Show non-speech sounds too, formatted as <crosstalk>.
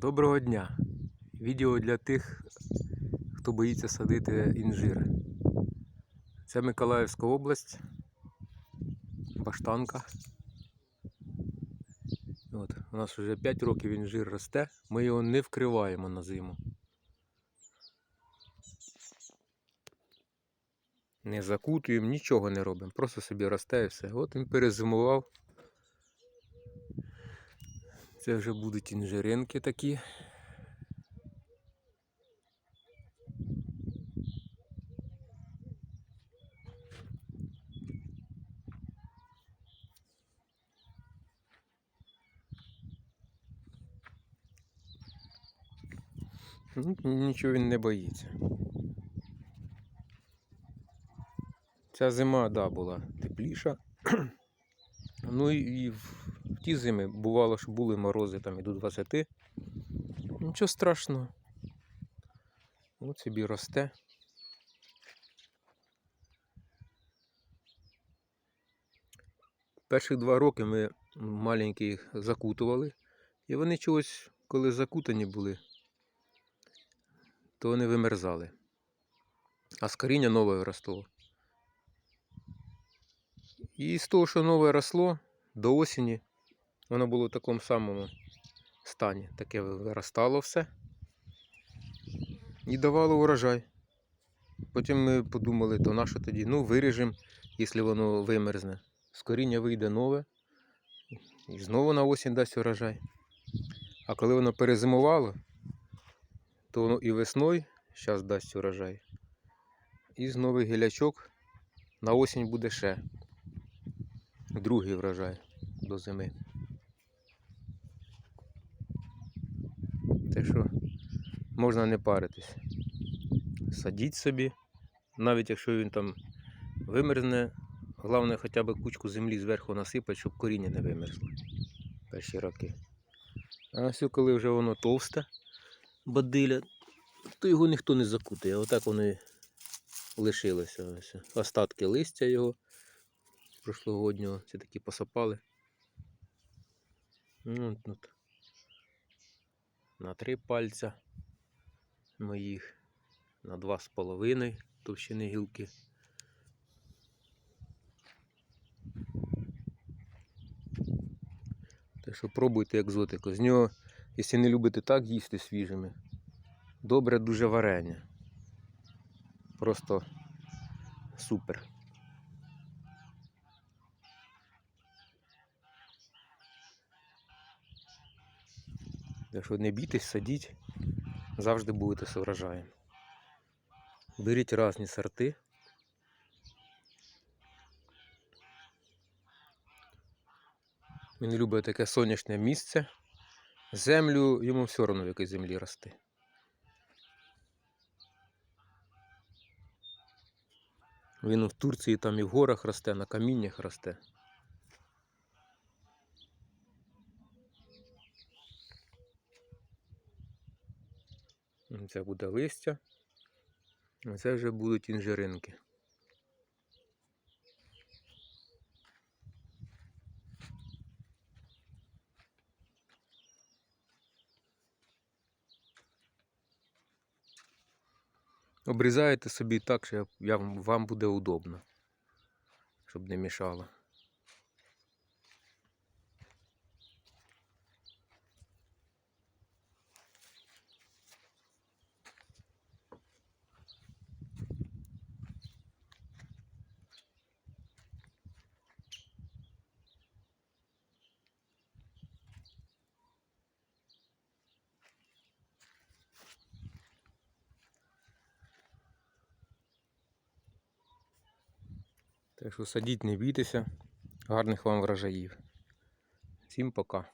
Доброго дня! Відео для тих, хто боїться садити інжир. Це Миколаївська область, Баштанка. От, у нас вже 5 років інжир росте, ми його не вкриваємо на зиму. Не закутуємо, нічого не робимо, просто собі росте і все. От він перезимував. Це вже будуть інжиринки такі. Ну, Нічого він не боїться. Ця зима, да, була тепліша. <clears throat> Ну і в в ті зими бувало, що були морози там і до 20. Нічого страшного. От собі росте. Перших два роки ми маленькі їх закутували, і вони чогось, коли закутані були, то вони вимерзали. А з коріння нове росло. І з того, що нове росло, до осені воно було в такому самому стані. Таке виростало все і давало урожай. Потім ми подумали, то на що тоді? Ну, виріжемо, якщо воно вимерзне. З коріння вийде нове. І знову на осінь дасть урожай. А коли воно перезимувало, то воно і весною зараз дасть урожай. І з новий гілячок на осінь буде ще другий врожай до зими. Те що можна не паритись. Садіть собі, навіть якщо він там вимерзне, головне хоча б кучку землі зверху насипати, щоб коріння не вимерзло перші роки. А все, коли вже воно товсте, бадиля, то його ніхто не закутає. Отак воно і лишилося. Ось. Остатки листя його прошлогоднього, ці такі посапали. Ну, от. На три пальця моїх, на два з половиною товщини гілки. Так що пробуйте екзотику. З нього, якщо не любите так їсти свіжими, добре дуже варення. Просто супер. Так що не бійтесь, садіть, завжди будете з урожаєм. Беріть різні сорти. Він любить таке сонячне місце. Землю йому все одно в якій землі рости. Він в Турції там і в горах росте, на каміннях росте. Це буде листя. А це вже будуть інжиринки. Обрізаєте собі так, що вам буде удобно, щоб не мішало. Так що садіть, не бійтеся. Гарних вам врожаїв. Всім пока.